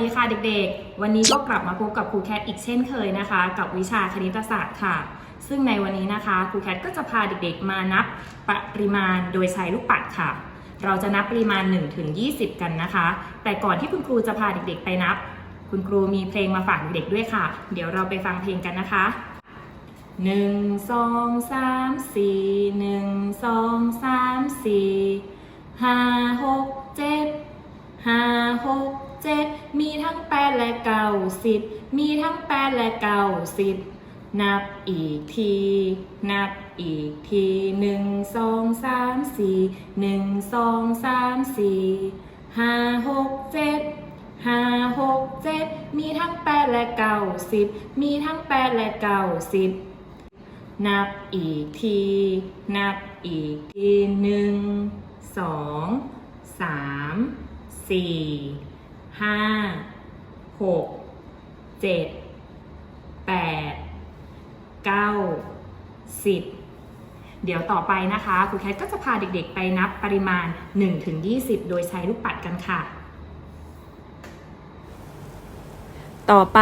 ดีค่ะเด็กๆ วันนี้ก็กลับมาพบกับครูแคทอีกเช่นเคยนะคะ กับวิชาคณิตศาสตร์ค่ะ ซึ่งในวันนี้นะคะครูแคทก็จะพาเด็กๆ มานับปริมาณโดยใช้ลูกปัดค่ะ เราจะนับปริมาณ1ถึง20 กันนะคะ แต่ก่อนที่คุณครูจะพาเด็กๆ ไปนับ คุณครูมีเพลงมาฝากเด็กๆด้วยค่ะ เดี๋ยวเราไปฟังเพลงกันนะคะหนึ่งสองสามสี่หนึ่งสองสามสี่ห้าหกเจ็ดห้าหก เจ็ดมีทั้งแปดและเก้าสิบมีทั้งแปดและเก้าสิบนับอีกที นับอีกทีหนึ่งสองสามสี่หนึ่งสองสามสี่ห้าหกเจ็ดห้าหกเจ็ดมีทั้งแปดและเก้าสิบมีทั้งแปดและเก้าสิบนับอีกที นับอีกทีหนึ่งสองสามสี่ ห้าหกเจ็ดแปดเก้าสิบเดี๋ยวต่อไปนะคะครูแคทก็จะพาเด็กๆ ไปนับปริมาณ 1-20 โดยใช้ลูกปัดกันค่ะ ต่อไป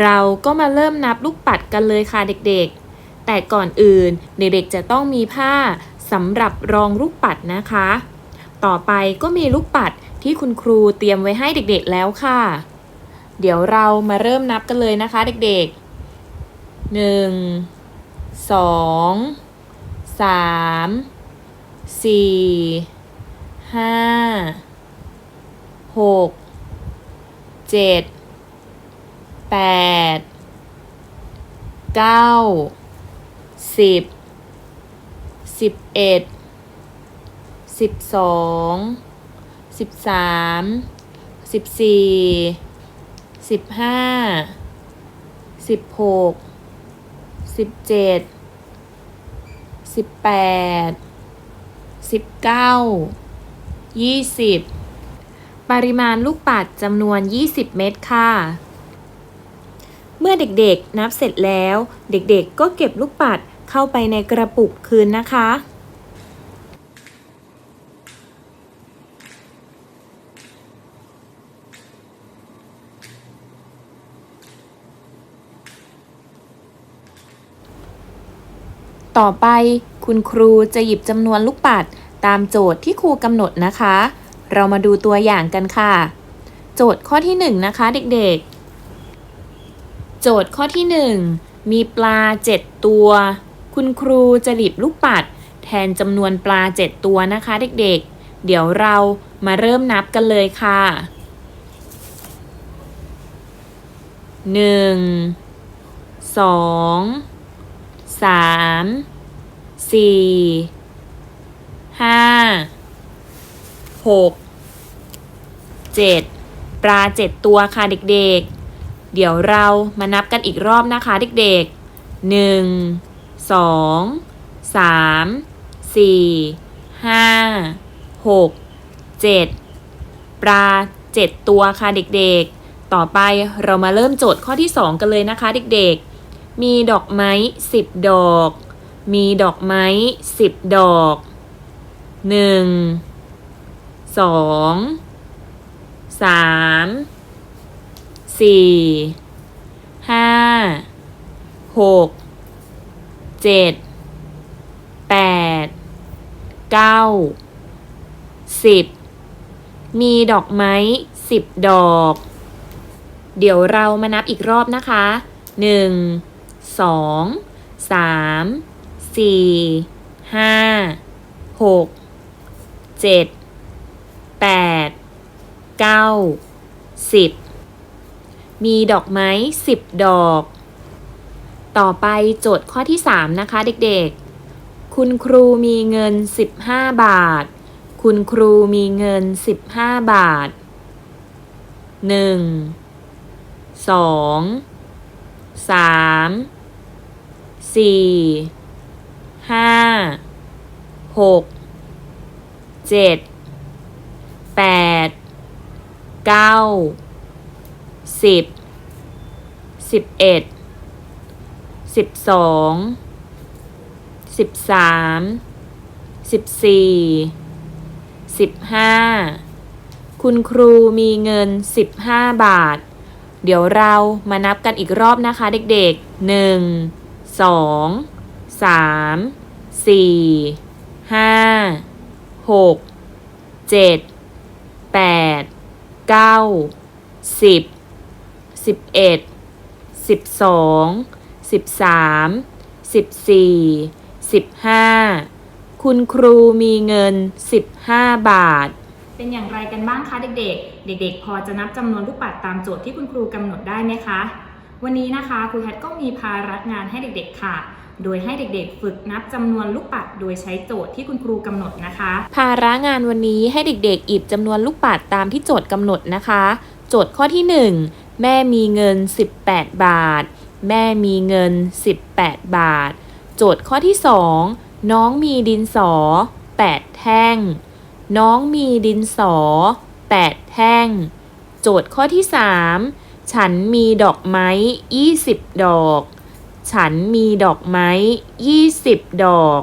เราก็มาเริ่มนับลูกปัดกันเลยค่ะเด็กๆ แต่ก่อนอื่นเด็กๆจะต้องมีผ้าสำหรับรองลูกปัดนะคะ ต่อไปก็มีลูกปัด ที่คุณครูเตรียมไว้ให้เด็กๆแล้วค่ะ เดี๋ยวเรามาเริ่มนับกันเลยนะคะเด็กๆหนึ่งสองสามสี่ห้าหกเจ็ดแปดเก้าสิบสิบเอ็ดสิบสอง สิบสามสิบสี่สิบห้าสิบหกสิบเจ็ดสิบแปดสิบเก้ายี่สิบปริมาณลูกปัดจำนวน 20 เม็ดค่ะ เมื่อเด็กๆนับเสร็จแล้ว เด็กๆก็เก็บลูกปัดเข้าไปในกระปุกคืนนะคะ ต่อไปคุณครูจะหยิบจำนวนลูกปัดตามโจทย์ที่ครูกำหนดนะคะ เรามาดูตัวอย่างกันค่ะ โจทย์ข้อที่1นะคะเด็กๆ โจทย์ข้อที่ 1 มีปลา 7 ตัว คุณครูจะหยิบลูกปัด แทนจำนวนปลา 7 ตัวนะคะเด็กๆ เดี๋ยวเรามาเริ่มนับกันเลยค่ะหนึ่ง สามสี่ห้าหกเจ็ดปลาเจ็ดตัวค่ะเด็กๆ เดี๋ยวเรามานับกันอีกรอบนะคะเด็กๆหนึ่งสองสามสี่ห้าหกเจ็ดปลาเจ็ดตัวค่ะเด็กๆ ต่อไปเรามาเริ่มโจทย์ข้อที่2กันเลยนะคะเด็กๆ มีดอกไม้10ดอก มีดอกไม้10ดอก1 2 3 4 5 6 7 8 9 10มีดอกไม้10ดอก เดี๋ยวเรามานับอีกรอบนะคะหนึ่ง สองสามสี่ห้าหกเจ็ดแปดเก้าสิบมีดอกไม้สิบดอก ต่อไปโจทย์ข้อที่สามนะคะเด็กๆ คุณครูมีเงินสิบห้าบาท คุณครูมีเงินสิบห้าบาทหนึ่งสองสาม สี่ห้าหกเจ็ดแปดเก้าสิบสิบเอ็ดสิบสองสิบสามสิบสี่สิบห้าคุณครูมีเงิน15บาท เดี๋ยวเรามานับกันอีกรอบนะคะเด็กๆหนึ่ง สองสามสี่ห้าหกเจ็ดแปดเก้าสิบสิบเอ็ดสิบสองสิบสามสิบสี่สิบห้าคุณครูมีเงิน 15 บาท เป็นอย่างไรกันบ้างคะเด็กๆ เด็กๆ พอจะนับจำนวนลูกปัดตามโจทย์ที่คุณครูกำหนดได้ไหมคะ วันนี้นะคะครูแคทก็มีภาระงานให้เด็กๆค่ะ โดยให้เด็กๆ ฝึกนับจำนวนลูกปัด โดยใช้โจทย์ที่คุณครูกำหนดนะคะ ภาระงานวันนี้ให้เด็กๆ อิบจำนวนลูกปัดตามที่โจทย์กำหนดนะคะ โจทย์ข้อที่ 1 แม่มีเงิน 18 บาท แม่มีเงิน 18 บาท โจทย์ข้อที่ 2 น้องมีดินสอ 8 แท่ง น้องมีดินสอ 8 แท่ง โจทย์ข้อที่ 3 ฉันมีดอกไม้20ดอก ฉันมีดอกไม้20ดอก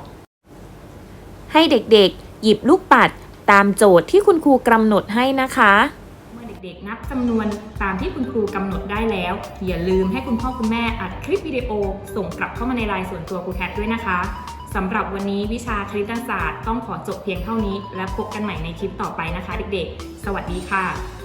ให้เด็กๆ หยิบลูกปัดตามโจทย์ที่คุณครูกำหนดให้นะคะ เมื่อเด็กๆ นับจำนวนตามที่คุณครูกำหนดได้แล้ว อย่าลืมให้คุณพ่อคุณแม่อัดคลิปวิดีโอ ส่งกลับเข้ามาในไลน์ส่วนตัวครูแคทด้วยนะคะสำหรับวันนี้วิชาคณิตศาสตร์ต้องขอจบเพียงเท่านี้ และพบกันใหม่ในคลิปต่อไปนะคะ เด็กๆ สวัสดีค่ะ